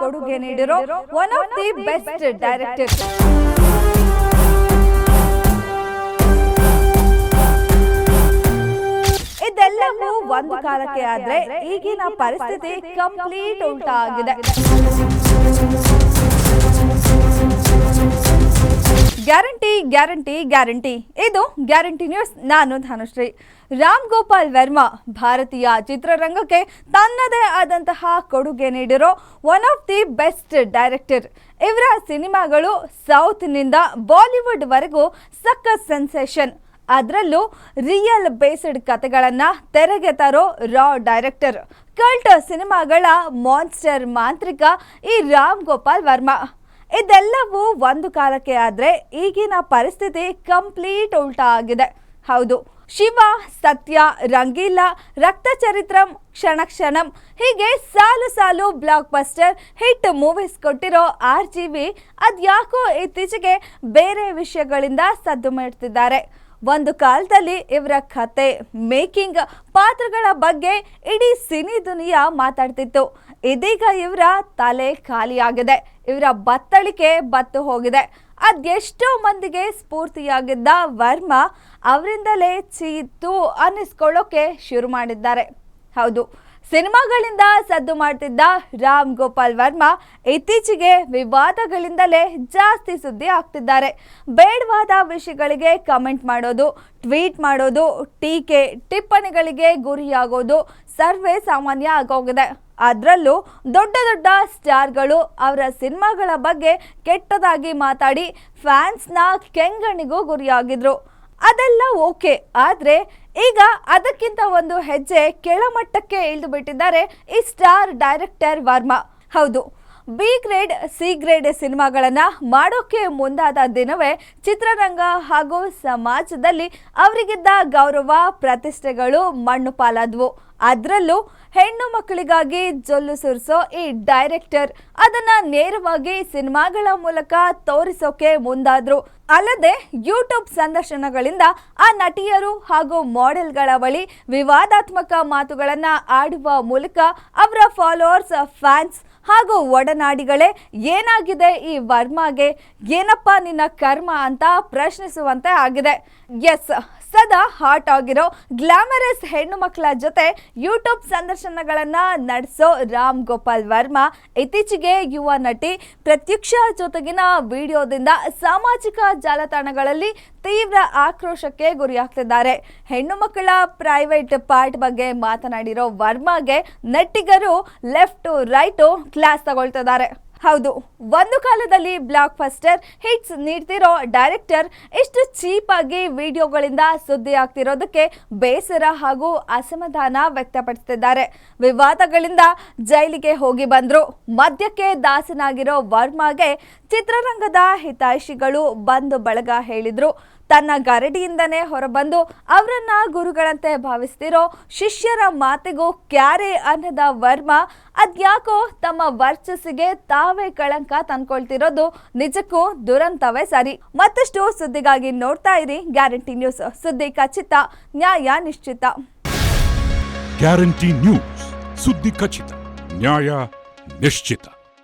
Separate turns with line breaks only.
ಕೊಡುಗೆ ನೀಡಿರೋ one of the best director ಇದೆಲ್ಲವೂ ಒಂದು ಕಾಲಕ್ಕೆ ಆದ್ರೆ ಈಗಿನ ಪರಿಸ್ಥಿತಿ ಕಂಪ್ಲೀಟ್ ಉಂಟಾಗಿದೆ. Guarantee guarantee guarantee. ಇದು ಗ್ಯಾರಂಟಿ ನ್ಯೂಸ್. ನಾನು ಧನುಶ್ರೀ. ರಾಮ್ ಗೋಪಾಲ್ ವರ್ಮಾ ಭಾರತೀಯ ಚಿತ್ರರಂಗಕ್ಕೆ ತನ್ನದೇ ಆದಂತಹ ಕೊಡುಗೆ ನೀಡಿರೋ one of the best director ಇವರ ಸಿನಿಮಾಗಳು ಸೌತ್ನಿಂದ ಬಾಲಿವುಡ್ವರೆಗೂ ಸಖತ್ ಸೆನ್ಸೇಷನ್. ಅದರಲ್ಲೂ ರಿಯಲ್ ಬೇಸ್ಡ್ ಕತೆಗಳನ್ನು ತೆರೆಗೆ ತರೋ ರಾ ಡೈರೆಕ್ಟರ್ ಕಲ್ಟ್ ಸಿನಿಮಾಗಳ ಮಾನ್ಸ್ಟರ್ ಮಾಂತ್ರಿಕ ಈ ರಾಮ್ ಗೋಪಾಲ್ ವರ್ಮಾ. ಇದೆಲ್ಲವೂ ಒಂದು ಕಾಲಕ್ಕೆ ಆದರೆ ಈಗಿನ ಪರಿಸ್ಥಿತಿ ಕಂಪ್ಲೀಟ್ ಉಲ್ಟಾ ಆಗಿದೆ. ಹೌದು, ಶಿವ, ಸತ್ಯ, ರಂಗೀಲ ರಕ್ತ ಚರಿತ್ರಂ ಕ್ಷಣ ಕ್ಷಣಂ ಹೀಗೆ ಸಾಲು ಸಾಲು ಬ್ಲಾಕ್ ಬಸ್ಟರ್ ಹಿಟ್ ಮೂವೀಸ್ ಕೊಟ್ಟಿರೋ ಆರ್ ಜಿ ವಿ ಅದ್ಯಾಕೋ ಇತ್ತೀಚೆಗೆ ಬೇರೆ ವಿಷಯಗಳಿಂದ ಸದ್ದು ಮಾಡ್ತಿದ್ದಾರೆ. ಒಂದು ಕಾಲದಲ್ಲಿ ಇವರ ಕತೆ, ಮೇಕಿಂಗ್, ಪಾತ್ರಗಳ ಬಗ್ಗೆ ಇಡೀ ಸಿನಿ ದುನಿಯಾ ಮಾತಾಡ್ತಿತ್ತು. ಇದೀಗ ಇವರ ತಲೆ ಖಾಲಿಯಾಗಿದೆ. ಇವರ ಬತ್ತಳಿಕೆ ಬತ್ತು ಹೋಗಿದೆ. ಅದೆಷ್ಟೋ ಮಂದಿಗೆ ಸ್ಫೂರ್ತಿಯಾಗಿದ್ದ ವರ್ಮಾ ಅವರಿಂದಲೇ ಚೀತು ಅನ್ನಿಸ್ಕೊಳ್ಳೋಕೆ ಶುರು ಮಾಡಿದ್ದಾರೆ. ಹೌದು ಸಿನಿಮಾಗಳಿಂದ ಸದ್ದು ಮಾಡ್ತಿದ್ದ ರಾಮ್ ಗೋಪಾಲ್ ವರ್ಮಾ ಇತ್ತೀಚೆಗೆ ವಿವಾದಗಳಿಂದಲೇ ಜಾಸ್ತಿ ಸುದ್ದಿ ಆಗ್ತಿದ್ದಾರೆ. ಬೇಡವಾದ ವಿಷಯಗಳಿಗೆ ಕಮೆಂಟ್ ಮಾಡೋದು, ಟ್ವೀಟ್ ಮಾಡೋದು, ಟೀಕೆ ಟಿಪ್ಪಣಿಗಳಿಗೆ ಗುರಿಯಾಗೋದು ಸರ್ವೇ ಸಾಮಾನ್ಯ ಆಗೋಗಿದೆ. ಅದರಲ್ಲೂ ದೊಡ್ಡ ದೊಡ್ಡ ಸ್ಟಾರ್ಗಳು ಅವರ ಸಿನಿಮಾಗಳ ಬಗ್ಗೆ ಕೆಟ್ಟದಾಗಿ ಮಾತಾಡಿ ಫ್ಯಾನ್ಸ್ನ ಕೆಂಗಣಿಗೂ ಗುರಿಯಾಗಿದ್ರು. ಅದೆಲ್ಲ ಓಕೆ, ಆದರೆ ಈಗ ಅದಕ್ಕಿಂತ ಒಂದು ಹೆಜ್ಜೆ ಕೆಳಮಟ್ಟಕ್ಕೆ ಇಳಿದು ಬಿಟ್ಟಿದ್ದಾರೆ ಈ ಸ್ಟಾರ್ ಡೈರೆಕ್ಟರ್ ವರ್ಮಾ. ಹೌದು, ಬಿ ಗ್ರೇಡ್, ಸಿ ಗ್ರೇಡ್ ಸಿನಿಮಾಗಳನ್ನು ಮಾಡೋಕ್ಕೆ ಮುಂದಾದ ದಿನವೇ ಚಿತ್ರರಂಗ ಹಾಗೂ ಸಮಾಜದಲ್ಲಿ ಅವರಿಗಿದ್ದ ಗೌರವ, ಪ್ರತಿಷ್ಠೆಗಳು ಮಣ್ಣು ಪಾಲಾದ್ವು. ಅದರಲ್ಲೂ ಹೆಣ್ಣು ಮಕ್ಕಳಿಗಾಗಿ ಜೊಲ್ಲು ಸುರಿಸೋ ಈ ಡೈರೆಕ್ಟರ್ ಅದನ್ನ ನೇರವಾಗಿ ಸಿನಿಮಾಗಳ ಮೂಲಕ ತೋರಿಸೋಕೆ ಮುಂದಾದ್ರು. ಅಲ್ಲದೆ ಯೂಟ್ಯೂಬ್ ಸಂದರ್ಶನಗಳಿಂದ ಆ ನಟಿಯರು ಹಾಗೂ ಮಾಡೆಲ್ಗಳ ಬಳಿ ವಿವಾದಾತ್ಮಕ ಮಾತುಗಳನ್ನ ಆಡುವ ಮೂಲಕ ಅವರ ಫಾಲೋವರ್ಸ್, ಫ್ಯಾನ್ಸ್ ಹಾಗೂ ಒಡನಾಡಿಗಳೇ ಏನಾಗಿದೆ ಈ ವರ್ಮಾಗೆ? ಏನಪ್ಪ ನಿನ್ನ ಕರ್ಮ ಅಂತ ಪ್ರಶ್ನಿಸುವಂತೆ ಆಗಿದೆ. ಎಸ್, ಸದಾ ಹಾಟ್ ಆಗಿರೋ ಗ್ಲಾಮರಸ್ ಹೆಣ್ಣು ಮಕ್ಕಳ ಜೊತೆ ಯೂಟ್ಯೂಬ್ ಸಂದರ್ಶನಗಳನ್ನು ನಡೆಸೋ ರಾಮ್ ಗೋಪಾಲ್ ವರ್ಮಾ ಇತ್ತೀಚೆಗೆ ಯುವ ನಟಿ ಪ್ರತ್ಯಕ್ಷ ಜೊತೆಗಿನ ವಿಡಿಯೋದಿಂದ ಸಾಮಾಜಿಕ ಜಾಲತಾಣಗಳಲ್ಲಿ ತೀವ್ರ ಆಕ್ರೋಶಕ್ಕೆ ಗುರಿಯಾಗ್ತಿದ್ದಾರೆ. ಹೆಣ್ಣು ಮಕ್ಕಳ ಪ್ರೈವೇಟ್ ಪಾರ್ಟ್ ಬಗ್ಗೆ ಮಾತನಾಡಿರೋ ವರ್ಮಾಗೆ ನಟಿಗರು ಲೆಫ್ಟು ರೈಟು ಕ್ಲಾಸ್ ತಗೊಳ್ತಿದ್ದಾರೆ. ಹೌದು, ಒಂದು ಕಾಲದಲ್ಲಿ ಬ್ಲಾಕ್ ಫಸ್ಟರ್ ಹಿಟ್ಸ್ ನೀಡ್ತಿರೋ ಡೈರೆಕ್ಟರ್ ಇಷ್ಟು ಚೀಪ್ ಆಗಿ ವಿಡಿಯೋಗಳಿಂದ ಸುದ್ದಿ ಆಗ್ತಿರೋದಕ್ಕೆ ಬೇಸರ ಹಾಗೂ ಅಸಮಾಧಾನ ವ್ಯಕ್ತಪಡಿಸುತ್ತಿದ್ದಾರೆ ವಿವಾದಗಳಿಂದ ಜೈಲಿಗೆ ಹೋಗಿ ಬಂದ್ರು. ಮದ್ಯಕ್ಕೆ ದಾಸನಾಗಿರೋ ವರ್ಮಾಗೆ ಚಿತ್ರರಂಗದ ಹಿತೈಷಿಗಳು ಬಂದು ಬಳಗ ಹೇಳಿದ್ರು. ತನ್ನ ಗರಡಿಯಿಂದನೇ ಹೊರಬಂದು ಅವರನ್ನ ಗುರುಗಳಂತೆ ಭಾವಿಸ್ತಿರೋ ಶಿಷ್ಯರ ಮಾತಿಗೂ ಕ್ಯಾರೆ ಅನ್ನದ ವರ್ಮ ಅದ್ಯಾಕೋ ತಮ್ಮ ವರ್ಚಸ್ಸಿಗೆ ತಾವೇ ಕಳಂಕ ತಂದ್ಕೊಳ್ತಿರೋದು ನಿಜಕ್ಕೂ ದುರಂತವೇ ಸರಿ. ಮತ್ತಷ್ಟು ಸುದ್ದಿಗಾಗಿ ನೋಡ್ತಾ ಇರಿ ಗ್ಯಾರಂಟಿ ನ್ಯೂಸ್. ಸುದ್ದಿ ಖಚಿತ, ನ್ಯಾಯ ನಿಶ್ಚಿತ.
Guarantee news. ಸುದ್ದಿ ಖಚಿತ, ನ್ಯಾಯ ನಿಶ್ಚಿತ.